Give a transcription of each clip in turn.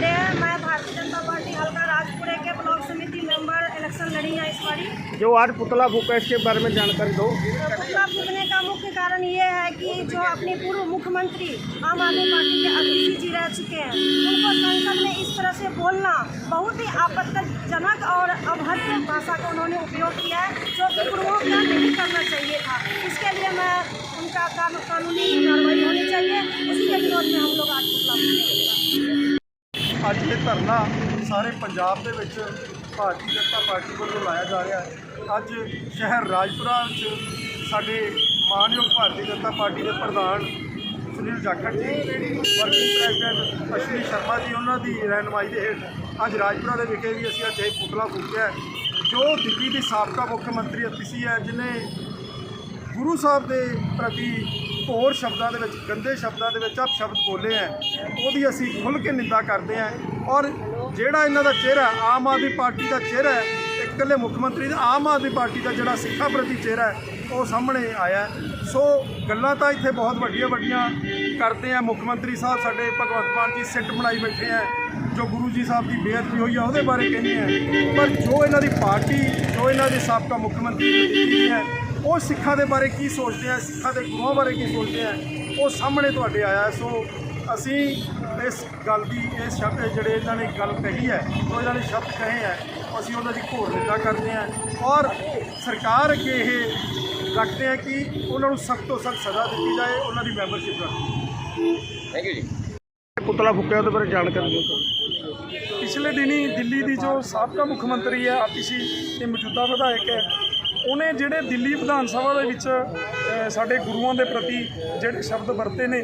पांडे मैं भारतीय जनता पार्टी हल्का राजपुरे के ब्लॉक समिति मेंबर इलेक्शन लड़ी है इस बारी। जो आज पुतला फूका इसके बारे में जानकारी दो। पुतला फूकने का मुख्य कारण ये है कि जो अपने पूर्व मुख्यमंत्री आम आदमी पार्टी के अतिथि जी रह चुके हैं उनको संसद में इस तरह से बोलना बहुत ही आपत्तिजनक और अभद्र भाषा का उन्होंने उपयोग किया है जो कि पूर्वों नहीं करना चाहिए था। इसके लिए मैं उनका कानूनी कार्रवाई होनी चाहिए। उसी के विरोध में हम लोग आज पुतला फूकेंगे ਅੱਜ ਇਹ ਧਰਨਾ ਸਾਰੇ ਪੰਜਾਬ ਦੇ ਵਿੱਚ ਭਾਰਤੀ ਜਨਤਾ ਪਾਰਟੀ ਵੱਲੋਂ ਲਾਇਆ ਜਾ ਰਿਹਾ ਹੈ। ਅੱਜ ਸ਼ਹਿਰ ਰਾਜਪੁਰਾ 'ਚ ਸਾਡੇ ਮਾਨਯੋਗ ਭਾਰਤੀ ਜਨਤਾ ਪਾਰਟੀ ਦੇ ਪ੍ਰਧਾਨ ਸੁਨੀਲ ਜਾਖੜ ਜੀ, ਵਰਕਿੰਗ ਪ੍ਰੈਜ਼ੀਡੈਂਟ ਅਸ਼ਵਨੀ ਸ਼ਰਮਾ ਜੀ, ਉਹਨਾਂ ਦੀ ਰਹਿਨਮਾਈ ਦੇ ਹੇਠ ਅੱਜ ਰਾਜਪੁਰਾ ਦੇ ਵਿਖੇ ਵੀ ਅਸੀਂ ਅੱਜ ਇਹ ਪੁਤਲਾ ਫੂਕਿਆ ਜੋ ਦਿੱਲੀ ਦੀ ਸਾਬਕਾ ਮੁੱਖ ਮੰਤਰੀ ਅਤੀਸੀ ਹੈ ਜਿਨੇ ਗੁਰੂ ਸਾਹਿਬ ਦੇ ਪ੍ਰਤੀ ਹੋਰ ਸ਼ਬਦਾਂ ਦੇ ਵਿੱਚ, ਗੰਦੇ ਸ਼ਬਦਾਂ ਦੇ ਵਿੱਚ ਆਪ ਸ਼ਬਦ ਬੋਲੇ ਹੈ ਉਹਦੀ ਅਸੀਂ ਖੁੱਲ੍ਹ ਕੇ ਨਿੰਦਾ ਕਰਦੇ ਹਾਂ ਔਰ ਜਿਹੜਾ ਇਹਨਾਂ ਦਾ ਚਿਹਰਾ, ਆਮ ਆਦਮੀ ਪਾਰਟੀ ਦਾ ਚਿਹਰਾ ਹੈ ਇਕੱਲੇ ਮੁੱਖ ਮੰਤਰੀ ਦਾ ਆਮ ਆਦਮੀ ਪਾਰਟੀ ਦਾ ਜਿਹੜਾ ਸਿੱਖਾਂ ਪ੍ਰਤੀ ਚਿਹਰਾ ਹੈ ਉਹ ਸਾਹਮਣੇ ਆਇਆ। ਸੋ ਗੱਲਾਂ ਤਾਂ ਇੱਥੇ ਬਹੁਤ ਵੱਡੀਆਂ ਵੱਡੀਆਂ ਕਰਦੇ ਆ ਮੁੱਖ ਮੰਤਰੀ ਸਾਹਿਬ ਸਾਡੇ ਭਗਵੰਤ ਮਾਨ ਜੀ ਸਿੱਟ ਬਣਾਈ ਬੈਠੇ ਆ ਜੋ ਗੁਰੂ ਜੀ ਸਾਹਿਬ ਦੀ ਬੇਅਦਬੀ ਹੋਈ ਆ, ਉਹਦੇ ਬਾਰੇ ਕਹਿੰਦੇ ਆ ਪਰ ਜੋ ਇਹਨਾਂ ਦੀ ਪਾਰਟੀ, ਜੋ ਇਹਨਾਂ ਦੇ ਸਾਬਕਾ ਮੁੱਖ ਮੰਤਰੀ ਜੀ ਹੈ ਉਹ ਸਿੱਖਾਂ ਦੇ ਬਾਰੇ ਕੀ ਸੋਚਦੇ ਆ ਸਿੱਖਾਂ ਦੇ ਗੁਰੂਆਂ ਬਾਰੇ ਕੀ ਸੋਚਦੇ ਆ ਉਹ ਸਾਹਮਣੇ ਤੁਹਾਡੇ ਆਇਆ। ਹੈ। ਸੋ ਅਸੀਂ ਇਸ ਗੱਲ ਦੀ ਇਹ ਸ਼ਬਦ ਜਿਹੜੇ ਇਹਨਾਂ ਨੇ ਗੱਲ ਕਹੀ ਹੈ ਉਹ ਇਹਨਾਂ ਨੇ ਸ਼ਬਦ ਕਹੇ ਹੈ ਅਸੀਂ ਉਹਨਾਂ ਦੀ ਘੋਰ ਨਿੰਦਾ ਕਰਦੇ ਹਾਂ। ਔਰ ਸਰਕਾਰ ਅੱਗੇ ਇਹ ਰੱਖਦੇ ਆ ਕਿ ਉਹਨਾਂ ਨੂੰ ਸਖਤ ਤੋਂ ਸਖਤ ਸਜ਼ਾ ਦਿੱਤੀ ਜਾਏ ਉਹਨਾਂ ਦੀ ਮੈਂਬਰਸ਼ਿਪ ਰੱਖੀ ਥੈਂਕ ਯੂ ਜੀ। ਪੁਤਲਾ ਫੂਕਿਆ ਉਹਦੇ ਬਾਰੇ ਜਾਣਕਾਰੀ ਦਿਓ। ਪਿਛਲੇ ਦਿਨੀ ਦਿੱਲੀ ਦੀ ਜੋ ਸਾਬਕਾ ਮੁੱਖ ਮੰਤਰੀ ਹੈ ਆਤਿਸ਼ੀ ਤੇ ਮੌਜੂਦਾ ਵਿਧਾਇਕ ਹੈ ਉਹਨੇ ਜਿਹੜੇ ਦਿੱਲੀ ਵਿਧਾਨ ਸਭਾ ਦੇ ਵਿੱਚ ਸਾਡੇ ਗੁਰੂਆਂ ਦੇ ਪ੍ਰਤੀ ਜਿਹੜੇ ਸ਼ਬਦ ਵਰਤੇ ਨੇ,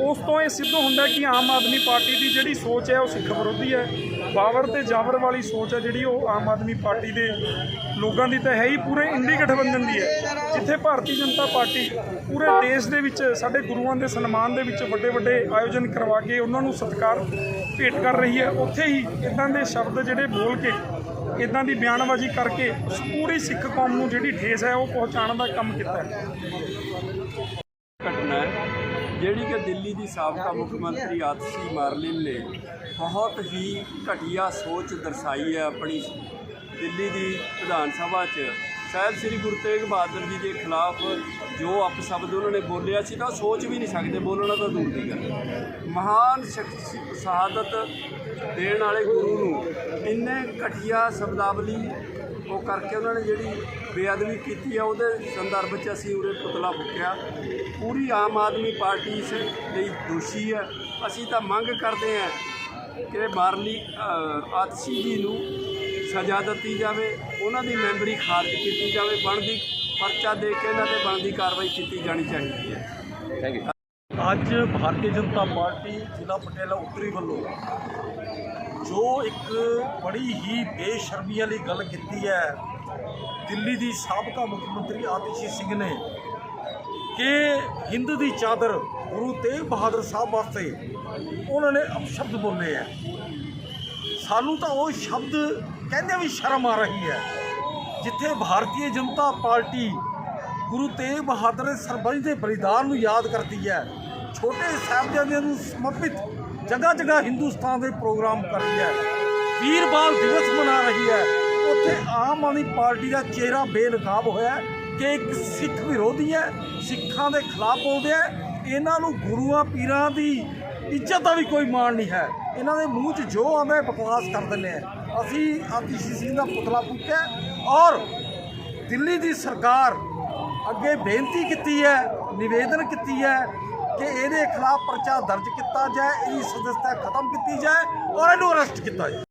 ਉਸ ਤੋਂ ਇਹ ਸਿੱਧ ਹੁੰਦਾ ਕਿ ਆਮ ਆਦਮੀ ਪਾਰਟੀ ਦੀ ਜਿਹੜੀ ਸੋਚ ਹੈ, ਉਹ ਸਿੱਖ ਵਿਰੋਧੀ ਹੈ। ਬਾਵਰ ਤੇ ਜਾਬਰ ਵਾਲੀ ਸੋਚ ਹੈ ਜਿਹੜੀ, ਉਹ ਆਮ ਆਦਮੀ ਪਾਰਟੀ ਦੇ ਲੋਕਾਂ ਦੀ ਤਾਂ ਹੈ ਹੀ, ਪੂਰੇ ਇੰਡੀ ਗਠਬੰਧਨ ਦੀ ਹੈ। ਜਿੱਥੇ ਭਾਰਤੀ ਜਨਤਾ ਪਾਰਟੀ ਪੂਰੇ ਦੇਸ਼ ਦੇ ਵਿੱਚ, ਸਾਡੇ ਗੁਰੂਆਂ ਦੇ ਸਨਮਾਨ ਦੇ ਵਿੱਚ ਵੱਡੇ ਵੱਡੇ ਆਯੋਜਨ ਕਰਵਾ ਕੇ ਉਹਨਾਂ ਨੂੰ ਸਤਿਕਾਰ ਭੇਟ ਕਰ ਰਹੀ ਹੈ, ਉੱਥੇ ਹੀ ਇਦਾਂ ਦੇ ਸ਼ਬਦ ਜਿਹੜੇ ਬੋਲ ਕੇ ਇਦਾਂ ਦੀ ਬਿਆਨਬਾਜ਼ੀ ਕਰਕੇ ਪੂਰੀ ਸਿੱਖ ਕੌਮ ਨੂੰ ਜਿਹੜੀ ਠੇਸ ਹੈ ਉਹ ਪਹੁੰਚਾਉਣ ਦਾ ਕੰਮ ਕੀਤਾ ਹੈ। ਘਟਨਾ ਜਿਹੜੀ ਕਿ ਦਿੱਲੀ ਦੀ ਸਾਬਕਾ ਮੁੱਖ ਮੰਤਰੀ ਆਤਸ਼ੀ ਮਾਰਲਿਨ ਨੇ ਬਹੁਤ ਹੀ ਘਟੀਆ ਸੋਚ ਦਰਸਾਈ ਹੈ ਆਪਣੀ ਦਿੱਲੀ ਦੀ ਵਿਧਾਨ ਸਭਾ 'ਚ। ਸਾਹਿਬ ਸ੍ਰੀ ਗੁਰੂ ਤੇਗ ਬਹਾਦਰ ਜੀ ਦੇ ਖਿਲਾਫ ਜੋ ਅਪਸ਼ਬਦ ਉਹਨਾਂ ਨੇ ਬੋਲਿਆ ਸੀ ਤਾਂ ਉਹ ਸੋਚ ਵੀ ਨਹੀਂ ਸਕਦੇ, ਬੋਲਣਾ ਤਾਂ ਦੂਰ ਦੀ ਗੱਲ ਮਹਾਨ ਸ਼ਖਸ ਸ਼ਹਾਦਤ ਦੇਣ ਵਾਲੇ ਗੁਰੂ ਨੂੰ ਇੰਨੇ ਘਟੀਆ ਸ਼ਬਦਾਵਲੀ ਉਹ ਕਰਕੇ ਉਹਨਾਂ ਨੇ ਜਿਹੜੀ ਬੇਅਦਬੀ ਕੀਤੀ ਆ, ਉਹਦੇ ਸੰਦਰਭ 'ਚ ਅਸੀਂ ਉਰੇ ਪੁਤਲਾ ਫੂਕਿਆ। ਪੂਰੀ ਆਮ ਆਦਮੀ ਪਾਰਟੀ ਇਸ ਲਈ ਦੋਸ਼ੀ ਹੈ। ਅਸੀਂ ਤਾਂ ਮੰਗ ਕਰਦੇ ਹਾਂ ਕਿ ਬਾਰਲੀ ਆਤਸ਼ੀ ਜੀ ਨੂੰ ਸਜ਼ਾ ਦਿੱਤੀ ਜਾਵੇ ਉਹਨਾਂ ਦੀ ਮੈਂਬਰੀ ਖਾਰਜ ਕੀਤੀ ਜਾਵੇ ਬਣਦੀ ਪਰਚਾ ਦੇ ਕੇ ਇਹਨਾਂ ਤੇ ਬਣਦੀ ਕਾਰਵਾਈ ਕੀਤੀ ਜਾਣੀ ਚਾਹੀਦੀ ਹੈ। ਥੈਂਕ ਯੂ ਅੱਜ ਭਾਰਤੀ ਜਨਤਾ ਪਾਰਟੀ ਜ਼ਿਲ੍ਹਾ ਪਟਿਆਲਾ ਉੱਤਰੀ ਵੱਲੋਂ ਜੋ ਇੱਕ ਬੜੀ ਹੀ ਬੇਸ਼ਰਮੀ ਵਾਲੀ ਗੱਲ ਕੀਤੀ ਹੈ ਦਿੱਲੀ ਦੀ ਸਾਬਕਾ ਮੁੱਖ ਮੰਤਰੀ ਆਤਿਸ਼ੀ ਸਿੰਘ ਨੇ ਕਿ ਹਿੰਦ ਦੀ ਚਾਦਰ ਗੁਰੂ ਤੇਗ ਬਹਾਦਰ ਸਾਹਿਬ ਵਾਸਤੇ ਉਹਨਾਂ ਨੇ ਅਪਸ਼ਬਦ ਬੋਲੇ ਹੈ। ਸਾਨੂੰ ਤਾਂ ਉਹ ਸ਼ਬਦ ਕਹਿੰਦੇ ਵੀ ਸ਼ਰਮ ਆ ਰਹੀ ਹੈ। ਜਿੱਥੇ ਭਾਰਤੀ ਜਨਤਾ ਪਾਰਟੀ ਗੁਰੂ ਤੇਗ ਬਹਾਦਰ ਦੇ ਸਰਬੰਸ ਦੇ ਬਲੀਦਾਨ ਨੂੰ ਯਾਦ ਕਰਦੀ ਹੈ, ਛੋਟੇ ਸਾਹਿਬਜ਼ਾਦਿਆਂ ਨੂੰ ਸਮਰਪਿਤ ਜਗ੍ਹਾ ਜਗ੍ਹਾ ਹਿੰਦੁਸਤਾਨ ਦੇ ਪ੍ਰੋਗਰਾਮ ਕਰ ਰਹੀ ਹੈ। ਵੀਰ ਬਾਲ ਦਿਵਸ ਮਨਾ ਰਹੀ ਹੈ। ਉੱਥੇ ਆਮ ਆਦਮੀ ਪਾਰਟੀ ਦਾ ਚਿਹਰਾ ਬੇਨਕਾਬ ਹੋਇਆ ਕਿ ਇੱਕ ਸਿੱਖ ਵਿਰੋਧੀ ਹੈ, ਸਿੱਖਾਂ ਦੇ ਖਿਲਾਫ ਬੋਲਦੇ ਹੈ। ਇਹਨਾਂ ਨੂੰ ਗੁਰੂਆਂ ਪੀਰਾਂ ਦੀ ਇੱਜ਼ਤ ਦਾ ਵੀ ਕੋਈ ਮਾਣ ਨਹੀਂ ਹੈ। ਇਹਨਾਂ ਦੇ ਮੂੰਹ 'ਚ ਜੋ ਆਉਂਦਾ ਹੈ ਬਕਵਾਸ ਕਰ ਦਿੰਦੇ ਆ ਅਸੀਂ ਆਤਿਸ਼ੀ ਸਿੰਘ ਦਾ ਪੁਤਲਾ ਫੂਕਿਆ ਔਰ ਦਿੱਲੀ ਦੀ ਸਰਕਾਰ ਅੱਗੇ ਬੇਨਤੀ ਕੀਤੀ ਹੈ, ਨਿਵੇਦਨ ਕੀਤੀ ਹੈ ਕਿ ਇਹਦੇ ਖਿਲਾਫ ਪਰਚਾ ਦਰਜ ਕੀਤਾ ਜਾਏ, ਇਹਦੀ ਸਦਸਤਾ ਖਤਮ ਕੀਤੀ ਜਾਏ ਔਰ ਇਹਨੂੰ ਅਰੈਸਟ ਕੀਤਾ ਜਾਏ।